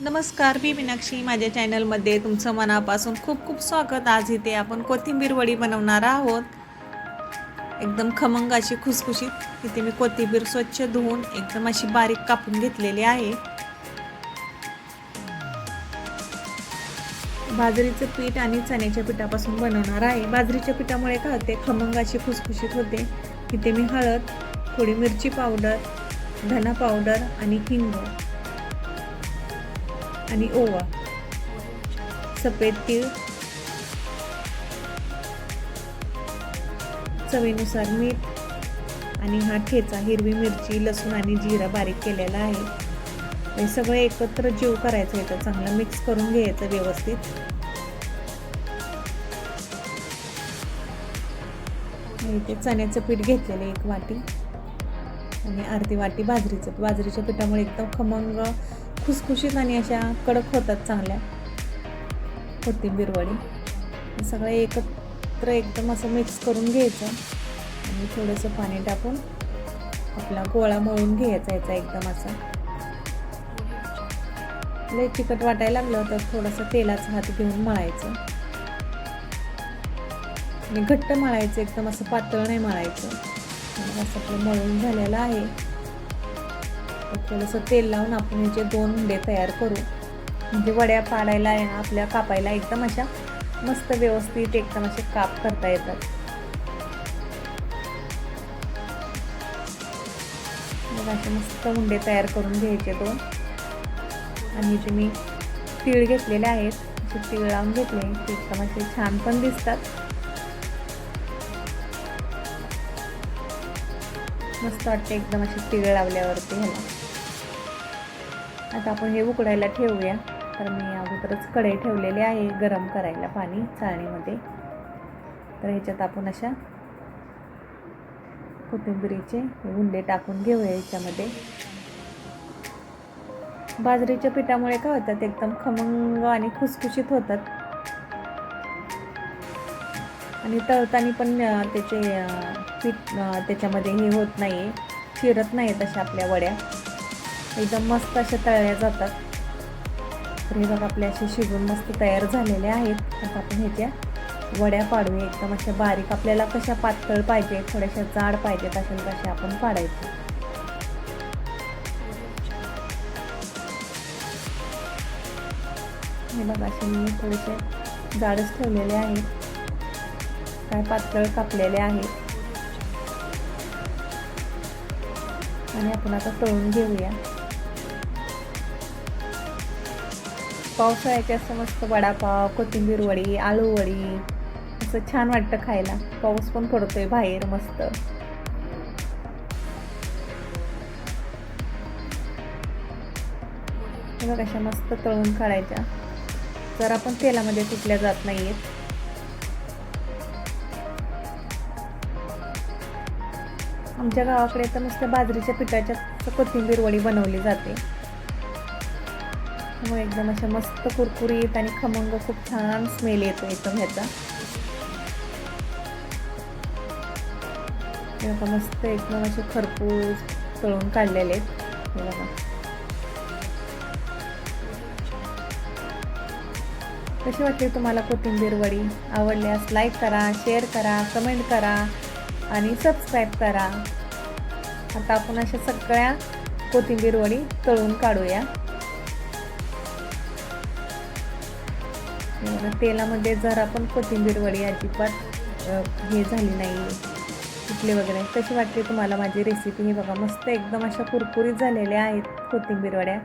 नमस्कार मी मीनाक्षी. माझ्या चॅनलमध्ये तुमचं मनापासून खूप खूप स्वागत. आज इथे आपण कोथिंबीर वडी बनवणार आहोत. एकदम खमंग अशी खुसखुशीत. इथे मी कोथिंबीर स्वच्छ धुवून एकदम अशी बारीक कापून घेतलेली आहे. बाजरीचं पीठ आणि चण्याच्या पिठापासून बनवणार आहे. बाजरीच्या पिठामुळे काय होते? खमंग अशी खुसखुशीत होते. इथे मी हळद थोडी मिरची पावडर धना पावडर आणि हिंग आणि ओवा. सफेद तीळ. चवीनुसार मीठ. आणि हा ठेचा हिरवी मिरची लसूण आणि जिरा बारीक केलेला आहे. हे सगळं एकत्र जीव करायचं आहे चांगलं मिक्स करून घ्यायचं व्यवस्थित. इथे चण्याचं पीठ घेतलेलं एक वाटी. आणि अर्धी वाटी बाजरीचं. बाजरीच्या पिठामुळे एकदम खमंग खुसखुशीत आणि अशा कडक होतात चांगल्या. कोथिंबीरवाडी सगळं एकत्र एकदम असं मिक्स करून घ्यायचं. आणि थोडंसं पाणी टाकून आपला गोळा मळून घ्यायचा याचा एकदम असा. लय चिकट वाटायला लागलं तर थोडंसं तेलाचा हात घेऊन मळायचं. आणि घट्ट मळायचं एकदम असं पातळ नाही मळायचं. असं आपलं मळून झालेलं आहे. थोडंसं तेल लावून आपण याचे दोन हुंडे तयार करू. म्हणजे वड्या पाडायला आपल्या कापायला एकदम अशा मस्त व्यवस्थित एकदम असे काप करता येतात. मग असे मस्त हुंडे तयार करून घ्यायचे दोन. आणि जे मी तीळ घेतलेले आहेत असे तीळ लावून घेतले ते एकदम असे छान पण दिसतात. मस्त वाटते एकदम असे तीळ लावल्यावरती ह्याला. आता आपण हे उकडायला ठेवूया. तर मी अगोदरच कढई ठेवलेली आहे गरम करायला पाणी चाळणीमध्ये. तर ह्याच्यात आपण अशा कोथिंबिरीचे गुंडे टाकून घेऊया याच्यामध्ये बाजरीच्या पिठामुळे काय होतात एकदम खमंग आणि खुसखुशीत होतात. आणि तळताना पण त्याचे पीठ त्याच्यामध्ये हे होत नाही चिरत नाही तशा आपल्या वड्या. एकदम मस्त अशा तळल्या जातात. तर हे बघा आपल्या असे शिजून मस्त तयार झालेले आहेत. आता आपण ह्याच्या वड्या पाडूया. एकदम अशा बारीक आपल्याला कशा पातळ पाहिजे थोड्याशा जाड पाहिजेत असेल तशा आपण पाडायच्या. हे बघा असे मी थोडेसे जाडच ठेवलेले आहेत. काय पातळ कापलेले आहेत. आणि आपण आता तळून घेऊया. पावसाळ्याचे असं मस्त वडापाव कोथिंबीर वडी आळू वडी. असं छान वाटतं खायला. पाऊस पण पडतोय बाहेर मस्त. बघा कशा मस्त तळून काढायच्या. जर आपण तेलामध्ये तुटल्या जात नाहीयेत आमच्या गावाकडे तर नुसत्या बाजरीच्या पिठाच्या कोथिंबीर वडी बनवली जाते. त्यामुळे एकदम अशा मस्त कुरकुरीत आणि खमंग खूप छान स्मेल येतो एकदम ह्याचा. बघा मस्त एकदम असे खरपूस तळून काढलेले आहेत. बघा. कशी वाटली तुम्हाला कोथिंबीर वडी? आवडल्यास लाईक करा शेअर करा कमेंट करा आणि सबस्क्राईब करा. आता आपण अशा सगळ्या कोथिंबीर वडी तळून काढूया. तेलामध्ये जरा पण कोथिंबीर वडी अजिबात हे झाली नाही. कुठले वगैरे. कशी वाटते तुम्हाला माझी रेसिपी हे बघा मस्त एकदम अशा कुरकुरीत झालेल्या आहेत कोथिंबीर वड्या.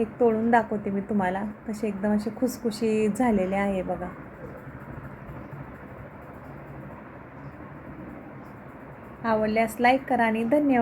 एक तोडून दाखवते मी तुम्हाला. कसे एकदम असे खुसखुशी झालेले आहे बघा. आवडल्यास लाईक करा आणि धन्यवाद.